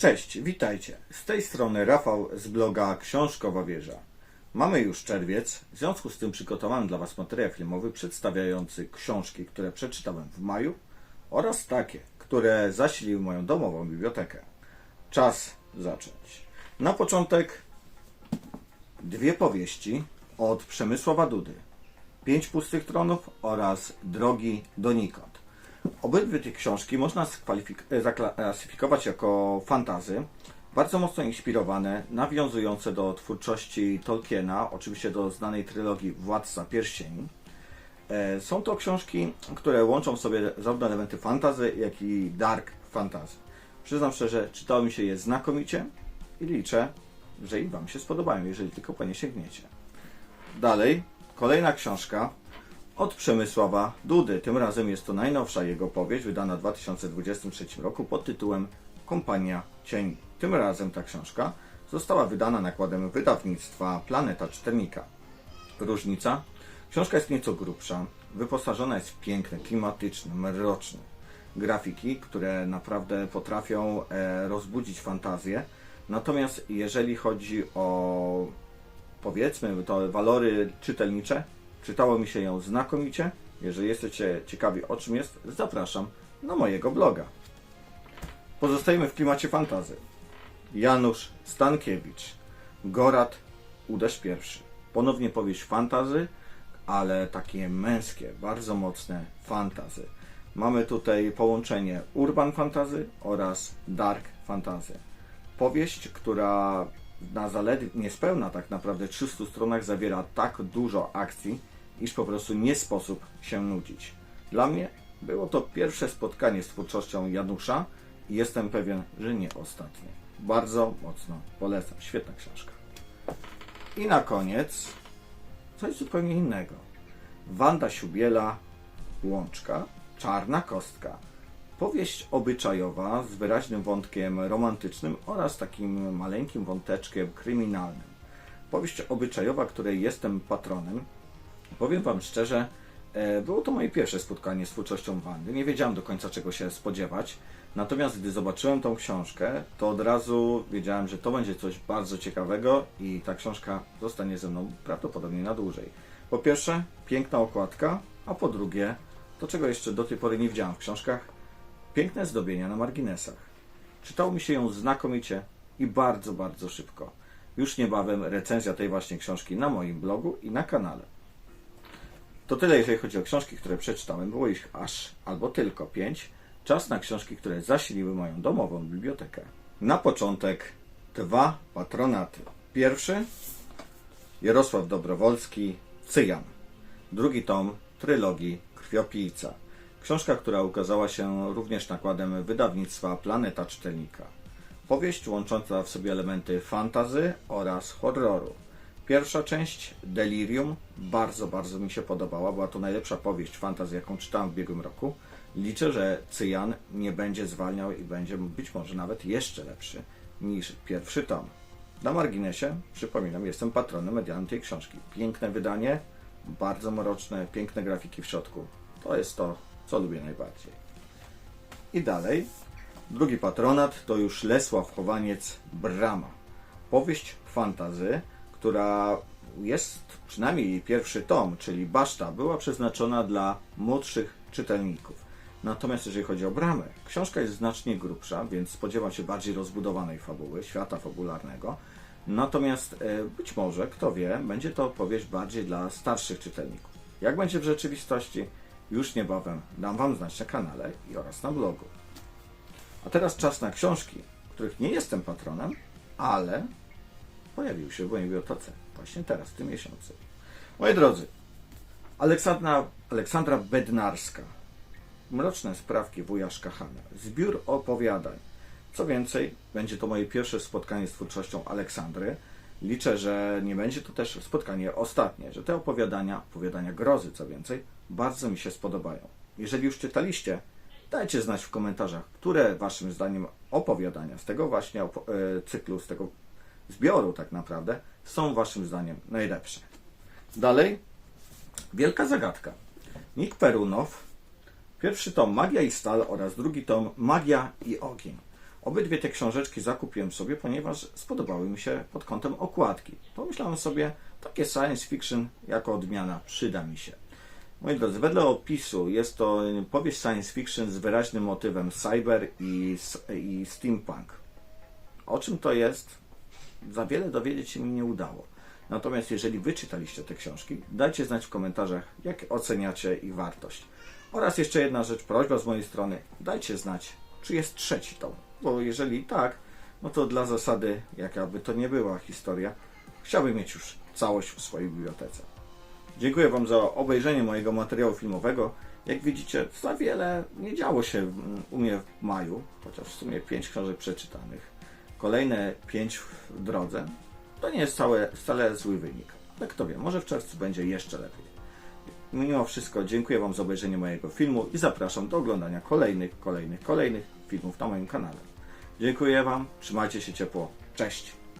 Cześć, witajcie. Z tej strony Rafał z bloga Książkowa Wieża. Mamy już czerwiec, w związku z tym przygotowałem dla Was materiał filmowy przedstawiający książki, które przeczytałem w maju oraz takie, które zasiliły moją domową bibliotekę. Czas zacząć. Na początek dwie powieści od Przemysława Dudy. Pięć pustych tronów oraz Drogi donikąd. Obydwie te książki można e, zaklasyfikować jako fantazy, bardzo mocno inspirowane, nawiązujące do twórczości Tolkiena, oczywiście do znanej trylogii Władca Pierścieni. E, Są to książki, które łączą w sobie zarówno elementy fantazy, jak i dark fantasy. Przyznam szczerze, czytało mi się je znakomicie i liczę, że i Wam się spodobają, jeżeli tylko po nie sięgniecie. Dalej, kolejna książka od Przemysława Dudy. Tym razem jest to najnowsza jego powieść, wydana w 2023 roku pod tytułem Kompania Cieni. Tym razem ta książka została wydana nakładem wydawnictwa Planeta Czytelnika. Różnica? Książka jest nieco grubsza, wyposażona jest w piękne, klimatyczne, mroczne grafiki, które naprawdę potrafią e, rozbudzić fantazję. Natomiast jeżeli chodzi o powiedzmy to walory czytelnicze, czytało mi się ją znakomicie. Jeżeli jesteście ciekawi o czym jest, zapraszam na mojego bloga. Pozostajemy w klimacie fantazy. Janusz Stankiewicz, Gorat, Uderz pierwszy. Ponownie powieść fantazy, ale takie męskie, bardzo mocne fantazy. Mamy tutaj połączenie urban fantazy oraz dark fantazy. Powieść, która na zaledwie niespełna tak naprawdę 300 stronach zawiera tak dużo akcji, iż po prostu nie sposób się nudzić. Dla mnie było to pierwsze spotkanie z twórczością Janusza i jestem pewien, że nie ostatnie. Bardzo mocno polecam. Świetna książka. I na koniec coś zupełnie innego. Wanda Siubiela, Łączka, Czarna Kostka. Powieść obyczajowa z wyraźnym wątkiem romantycznym oraz takim maleńkim wąteczkiem kryminalnym. Powieść obyczajowa, której jestem patronem. Powiem Wam szczerze, e, było to moje pierwsze spotkanie z twórczością Wandy. Nie wiedziałem do końca czego się spodziewać. Natomiast gdy zobaczyłem tą książkę, to od razu wiedziałem, że to będzie coś bardzo ciekawego i ta książka zostanie ze mną prawdopodobnie na dłużej. Po pierwsze, piękna okładka, a po drugie, to czego jeszcze do tej pory nie widziałem w książkach, piękne zdobienia na marginesach. Czytało mi się ją znakomicie i bardzo, bardzo szybko. Już niebawem recenzja tej właśnie książki na moim blogu i na kanale. To tyle, jeżeli chodzi o książki, które przeczytałem. Było ich aż albo tylko pięć. Czas na książki, które zasiliły moją domową bibliotekę. Na początek dwa patronaty. Pierwszy Jarosław Dobrowolski, Cyjan. Drugi tom trylogii Krwiopijca. Książka, która ukazała się również nakładem wydawnictwa Planeta Czytelnika. Powieść łącząca w sobie elementy fantazy oraz horroru. Pierwsza część, Delirium, bardzo, bardzo mi się podobała. Była to najlepsza powieść fantazy, jaką czytałem w ubiegłym roku. Liczę, że Cyjan nie będzie zwalniał i będzie być może nawet jeszcze lepszy niż pierwszy tom. Na marginesie, przypominam, jestem patronem medialnym tej książki. Piękne wydanie, bardzo mroczne, piękne grafiki w środku. To jest to, co lubię najbardziej. I dalej, drugi patronat to już Lesław Chowaniec Brama. Powieść fantazy, która jest, przynajmniej jej pierwszy tom, czyli Baszta, była przeznaczona dla młodszych czytelników. Natomiast jeżeli chodzi o Bramę, książka jest znacznie grubsza, więc spodziewam się bardziej rozbudowanej fabuły, świata fabularnego. Natomiast e, być może, kto wie, będzie to powieść bardziej dla starszych czytelników. Jak będzie w rzeczywistości, już niebawem dam Wam znać na kanale i oraz na blogu. A teraz czas na książki, których nie jestem patronem, ale pojawił się w mojej bibliotece właśnie teraz, w tym miesiącu. Moi drodzy, Aleksandra, Aleksandra Bednarska, Mroczne sprawki wuja Szkachana, zbiór opowiadań. Co więcej, będzie to moje pierwsze spotkanie z twórczością Aleksandry. Liczę, że nie będzie to też spotkanie ostatnie, że te opowiadania, opowiadania grozy, co więcej, bardzo mi się spodobają. Jeżeli już czytaliście, dajcie znać w komentarzach, które waszym zdaniem opowiadania z tego właśnie e, cyklu, z tego zbioru tak naprawdę, są waszym zdaniem najlepsze. Dalej, wielka zagadka. Nick Perunow, pierwszy tom Magia i Stal oraz drugi tom Magia i Ogień. Obydwie te książeczki zakupiłem sobie, ponieważ spodobały mi się pod kątem okładki. Pomyślałem sobie, takie science fiction jako odmiana przyda mi się. Moi drodzy, wedle opisu jest to powieść science fiction z wyraźnym motywem cyber i, i steampunk. O czym to jest? Za wiele dowiedzieć się mi nie udało. Natomiast jeżeli wy czytaliście te książki, dajcie znać w komentarzach, jak oceniacie ich wartość. Oraz jeszcze jedna rzecz, prośba z mojej strony, dajcie znać, czy jest trzeci tom. Bo jeżeli tak, no to dla zasady, jaka by to nie była historia, chciałbym mieć już całość w swojej bibliotece. Dziękuję Wam za obejrzenie mojego materiału filmowego. Jak widzicie, za wiele nie działo się u mnie w maju, chociaż w sumie 5 książek przeczytanych. Kolejne 5 w drodze. To nie jest wcale, wcale zły wynik. Ale kto wie, może w czerwcu będzie jeszcze lepiej. Mimo wszystko dziękuję Wam za obejrzenie mojego filmu i zapraszam do oglądania kolejnych, kolejnych, kolejnych filmów na moim kanale. Dziękuję Wam, trzymajcie się ciepło, cześć!